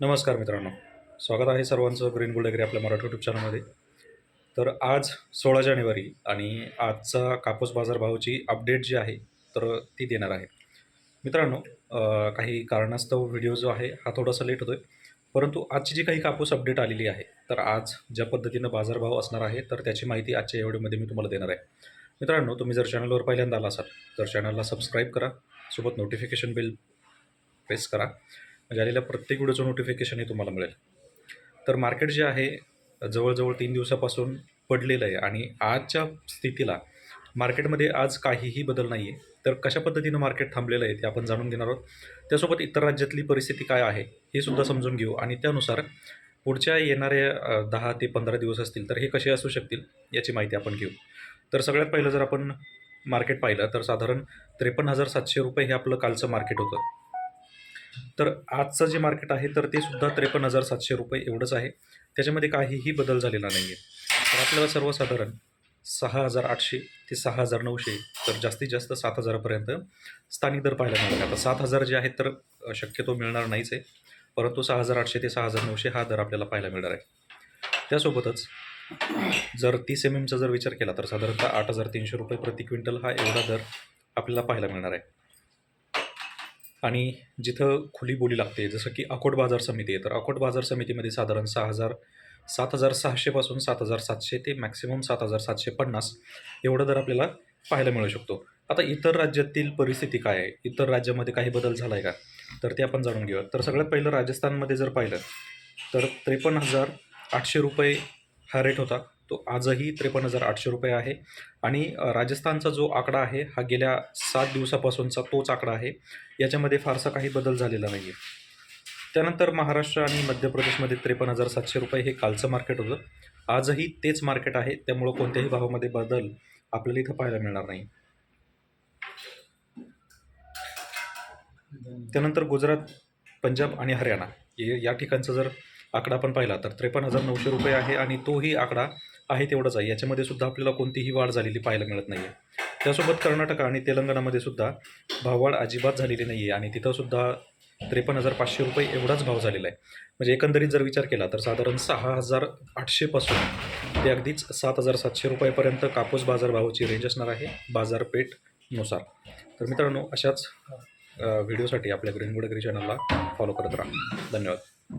नमस्कार मित्रांनो. स्वागत आहे सर्वांचं ग्रीन बुलडेगरी आपल्या मराठी युट्यूब चॅनलमध्ये तर आज सोळा जानेवारी आणि आजचा कापूस बाजारभावाची अपडेट जी आहे तर ती देणार आहे. मित्रांनो काही कारणास्तव व्हिडिओ जो आहे हा थोडासा लेट होतो आहे परंतु आजची जी काही कापूस अपडेट आलेली आहे तर आज ज्या पद्धतीनं बाजारभाव असणार आहे तर त्याची माहिती आजच्या एवढीमध्ये मी तुम्हाला देणार आहे. मित्रांनो तुम्ही जर चॅनलवर पहिल्यांदा आला असाल तर चॅनलला सबस्क्राईब करा. सोबत नोटिफिकेशन बिल प्रेस करा. म्हणजे आलेल्या प्रत्येक व्हिडिओचं नोटिफिकेशन हे तुम्हाला मिळेल. तर मार्केट जे आहे जवळजवळ तीन दिवसापासून पडलेलं आहे आणि आजच्या स्थितीला मार्केटमध्ये आज काहीही बदल नाही आहे तर कशा पद्धतीनं मार्केट थांबलेलं आहे ते आपण जाणून घेणार आहोत. त्यासोबत इतर राज्यातली परिस्थिती काय आहे हे सुद्धा समजून घेऊ. आणि त्यानुसार पुढच्या येणाऱ्या दहा ते पंधरा दिवस असतील तर हे कसे असू शकतील याची माहिती आपण घेऊ. तर सगळ्यात पहिलं जर आपण मार्केट पाहिलं तर साधारण त्रेपन्न हजार सातशे रुपये हे आपलं कालचं मार्केट होतं. तर आजचं जे मार्केट आहे तर ते सुद्धा त्रेपन्न हजार सातशे रुपये एवढंच आहे. त्याच्यामध्ये काहीही बदल झालेला नाही आहे तर आपल्याला सर्वसाधारण सहा हजार आठशे ते सहा हजार नऊशे तर जास्तीत जास्त सात हजारापर्यंत स्थानिक दर पाहायला मिळणार आता सात हजार जे आहेत तर शक्यतो मिळणार नाहीच आहे. परंतु सहा हजार आठशे ते सहा हजार नऊशे हा दर आपल्याला पाहायला मिळणार आहे. त्यासोबतच जर तीस एम एमचा जर विचार केला तर साधारणतः आठ हजार तीनशे रुपये प्रति क्विंटल हा एवढा दर आपल्याला पाहायला मिळणार आहे. आणि जिथं खुली बोली लागते जसं की अकोट बाजार समिती आहे तर अकोट बाजार समितीमध्ये साधारण सहा हजार सात हजार सहाशेपासून सात हजार सातशे ते मॅक्सिमम सात हजार सातशे पन्नास एवढं दर आपल्याला पाहायला मिळू शकतो. आता इतर राज्यातील परिस्थिती काय आहे? इतर राज्यामध्ये काही बदल झाला आहे का? तर ते आपण जाणून घेऊया. तर सगळ्यात पहिलं राजस्थानमध्ये जर पाहिलं तर त्रेपन्न हजार आठशे रुपये हा रेट होता. तो आजही त्रेपन्न हजार आठशे रुपये आहे. आणि राजस्थानचा जो आकडा आहे हा गेल्या सात दिवसापासूनचा तोच आकडा आहे. याच्यामध्ये फारसा काही बदल झालेला नाही आहे त्यानंतर महाराष्ट्र आणि मध्य प्रदेशमध्ये त्रेपन्न हजार सातशे रुपये हे कालचं मार्केट होतं. आजही तेच मार्केट आहे. त्यामुळं कोणत्याही भावामध्ये बदल आपल्याला इथं पाहायला मिळणार नाही. त्यानंतर गुजरात पंजाब आणि हरियाणा या ठिकाणचा जर आकडा आपण पाहिला तर त्रेपन्न हजार नऊशे रुपये आहे आणि तोही आकडा आहे तेवढाच आहे. याच्यामध्ये सुद्धा आपल्याला कोणतीही वाढ झालेली पाहायला मिळत नाही आहे त्यासोबत कर्नाटक आणि तेलंगणामध्ये सुद्धा भाववाढ अजिबात झालेली नाही आहे आणि तिथंसुद्धा त्रेपन्न हजार पाचशे रुपये एवढाच भाव झालेला आहे. म्हणजे एकंदरीत जर विचार केला तर साधारण सहा हजार आठशेपासून ते अगदीच सात हजार सातशे रुपयापर्यंत कापूस बाजारभावाची रेंज असणार आहे बाजारपेठनुसार तर मित्रांनो अशाच व्हिडिओसाठी आपल्या ग्रीन गुडगरी चॅनलला फॉलो करत राहा. धन्यवाद.